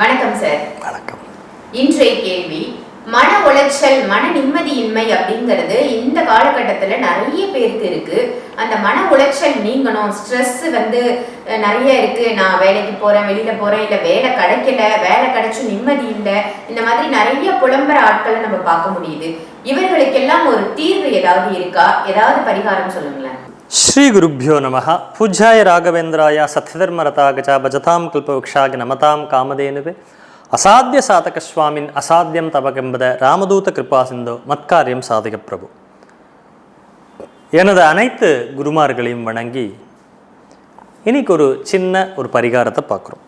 வணக்கம் சார் வணக்கம். இன்றைய கேள்வி மன உளைச்சல் மன நிம்மதியின்மை அப்படிங்கிறது இந்த காலகட்டத்துல நிறைய பேருக்கு இருக்கு. அந்த மன உளைச்சல் நீங்கணும். ஸ்ட்ரெஸ் வந்து நிறைய இருக்கு. நான் வேலைக்கு போறேன் வெளியில போறேன் இல்ல வேலை கிடைக்கல வேலை கிடைச்சும் நிம்மதி இல்லை இந்த மாதிரி நிறைய புலம்புற ஆட்களை நம்ம பார்க்க முடியுது. இவர்களுக்கெல்லாம் ஒரு தீர்வு ஏதாவது இருக்கா? ஏதாவது பரிகாரம் சொல்லுங்களேன். ஸ்ரீ குருப்பியோ நம. பூஜ்யாய ராகவேந்திராய சத்யதர்மரதாக பஜதாம் கல்பவக்ஷாக நமதாம் காமதேனுவே. அசாத்திய சாதக சுவாமின் அசாத்தியம் தபகென்பத ராமதூத கிருபாசிந்தோ மத்காரியம் சாதக பிரபு. எனது அனைத்து குருமார்களையும் வணங்கி இன்னைக்கு ஒரு சின்ன ஒரு பரிகாரத்தை பார்க்குறோம்.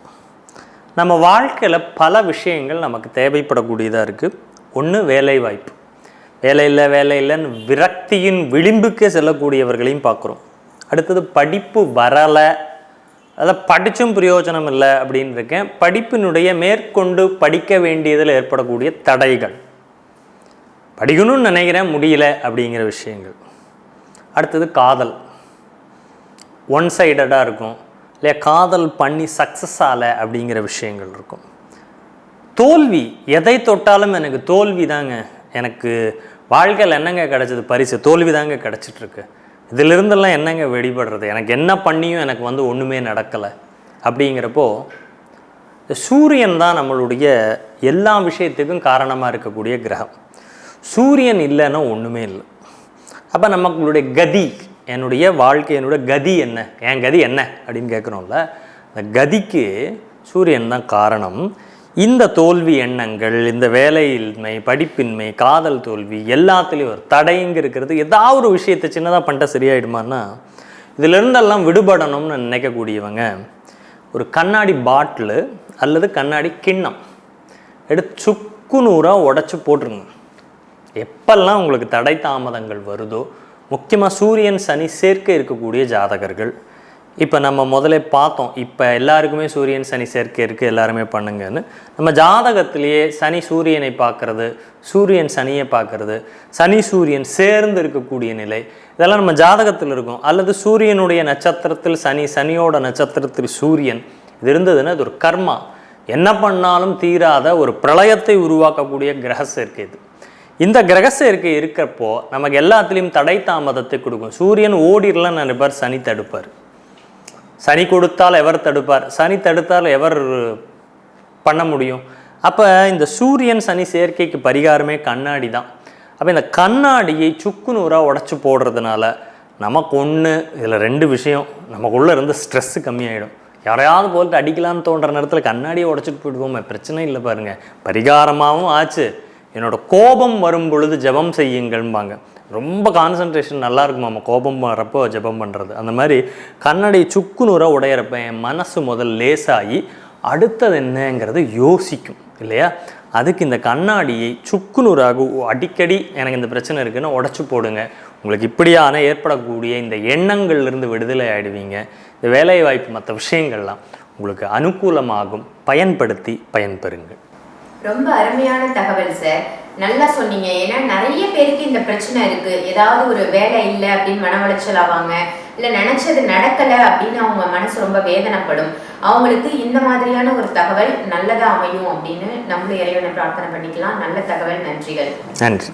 நம்ம வாழ்க்கையில் பல விஷயங்கள் நமக்கு தேவைப்படக்கூடியதாக இருக்குது ஒன்று வேலை வாய்ப்பு வேலை இல்லை வேலை இல்லைன்னு விரக்தியின் விளிம்புக்கே செல்லக்கூடியவர்களையும் பார்க்குறோம். அடுத்தது படிப்பு வரலை. அதாவது படித்தும் பிரயோஜனம் இல்லை அப்படின்னு இருக்கேன். படிப்பினுடைய மேற்கொண்டு படிக்க வேண்டியதில் ஏற்படக்கூடிய தடைகள். படிக்கணும்னு நினைக்கிறேன் முடியல அப்படிங்கிற விஷயங்கள். அடுத்தது காதல். ஒன் சைடடாக இருக்கும். இல்லையா காதல் பண்ணி சக்ஸஸ் ஆகலை அப்படிங்கிற விஷயங்கள் இருக்கும். தோல்வி எதை தொட்டாலும் எனக்கு தோல்வி தாங்க எனக்கு வாழ்க்கையில் என்னங்க கிடச்சிது? பரிசு தோல்வி தாங்க கிடச்சிட்ருக்கு. இதிலிருந்தெல்லாம் என்னங்க வெளிப்படுறது எனக்கு என்ன பண்ணியும் எனக்கு வந்து ஒன்றுமே நடக்கலை. அப்படிங்கிறப்போ சூரியன் தான் நம்மளுடைய எல்லா விஷயத்துக்கும் காரணமாக இருக்கக்கூடிய கிரகம். சூரியன் இல்லைன்னா ஒன்றுமே இல்லை. அப்போ நம்மளுடைய கதி என்னுடைய வாழ்க்கை என்னுடைய கதி என்ன? என் கதி என்ன? அப்படின்னு கேட்குறோம்ல. அந்த கதிக்கு சூரியன் தான் காரணம். இந்த தோல்வி எண்ணங்கள் இந்த வேலையின்மை படிப்பின்மை காதல் தோல்வி எல்லாத்துலேயும் ஒரு தடைங்க இருக்கிறது. ஏதாவது ஒரு விஷயத்தை சின்னதாக பண்ணிட்டா சரியாயிடுமான்னா இதிலிருந்தெல்லாம் விடுபடணும்னு நினைக்கக்கூடியவங்க ஒரு கண்ணாடி பாட்டிலு அல்லது கண்ணாடி கிண்ணம் எடுத்து சுக்கு நூறாக உடச்சி போட்டுருங்க. எப்பெல்லாம் உங்களுக்கு தடை தாமதங்கள் வருதோ முக்கியமாக சூரியன் சனி சேர்க்கை இருக்கக்கூடிய ஜாதகர்கள் இப்போ நம்ம முதலே பார்த்தோம். இப்போ எல்லாருக்குமே சூரியன் சனி சேர்க்கை இருக்குது எல்லாருமே பண்ணுங்கன்னு. நம்ம ஜாதகத்திலேயே சனி சூரியனை பார்க்குறது சூரியன் சனியை பார்க்குறது சனி சூரியன் சேர்ந்து இருக்கக்கூடிய நிலை இதெல்லாம் நம்ம ஜாதகத்தில் இருக்கும். அல்லது சூரியனுடைய நட்சத்திரத்தில் சனி சனியோட நட்சத்திரத்தில் சூரியன் இது இருந்ததுன்னா இது ஒரு கர்மா. என்ன பண்ணாலும் தீராத ஒரு பிரளயத்தை உருவாக்கக்கூடிய கிரக சேர்க்கை இது. இந்த கிரக சேர்க்கை இருக்கிறப்போ நமக்கு எல்லாத்துலேயும் தடை தாமதத்தை கொடுக்கும். சூரியன் ஓடிடலாம் நினைப்பார் சனி தடுப்பார். சனி கொடுத்தால் எவர் தடுப்பார்? சனி தடுத்தால் எவர் பண்ண முடியும்? அப்போ இந்த சூரியன் சனி சேர்க்கைக்கு பரிகாரமே கண்ணாடி தான். அப்போ இந்த கண்ணாடியை சுக்கு நூறாக உடச்சி போடுறதுனால நமக்கு ஒன்று இதில் ரெண்டு விஷயம் நமக்குள்ளே இருந்து ஸ்ட்ரெஸ்ஸு கம்மியாயிடும். யாரையாவது போட்டு அடிக்கலாம்னு தோன்ற நேரத்தில் கண்ணாடியை உடச்சிட்டு போயிடுவோமே பிரச்சனை இல்லை பாருங்கள் பரிகாரமாகவும் ஆச்சு. என்னோடய கோபம் வரும் பொழுது ஜெபம் செய்யுங்கள்பாங்க ரொம்ப கான்சன்ட்ரேஷன் நல்லா இருக்கும் நம்ம கோபம் வர்றப்போ ஜெபம் பண்ணுறது அந்த மாதிரி கண்ணாடி சுக்கு நூறாக உடையிறப்ப என் மனசு முதல் லேசாகி அடுத்தது என்னங்கிறது யோசிக்கும் இல்லையா? அதுக்கு இந்த கண்ணாடியை சுக்குநூறாக அடிக்கடி எனக்கு இந்த பிரச்சனை இருக்குன்னு உடச்சி போடுங்க. உங்களுக்கு இப்படியான ஏற்படக்கூடிய இந்த எண்ணங்கள்லேருந்து விடுதலை ஆகிடுவீங்க இந்த வேலைவாய்ப்பு மற்ற விஷயங்கள்லாம் உங்களுக்கு அனுகூலமாகும். பயன்படுத்தி பயன்பெறுங்கள். ரொம்ப அருமையான தகவல் சார் நல்லா சொன்னீங்க. ஏன்னா நிறைய பேருக்கு இந்த பிரச்சனை இருக்கு. ஏதாவது ஒரு வேலை இல்லை அப்படின்னு மன உளைச்சல் ஆவாங்க. இல்ல நினைச்சது நடக்கல அப்படின்னு அவங்க மனசு ரொம்ப வேதனைப்படும். அவங்களுக்கு இந்த மாதிரியான ஒரு தகவல் நல்லதா அமையும் அப்படின்னு நம்மளும் இறைவனை பிரார்த்தனை பண்ணிக்கலாம். நல்ல தகவல் நன்றிகள். நன்றி.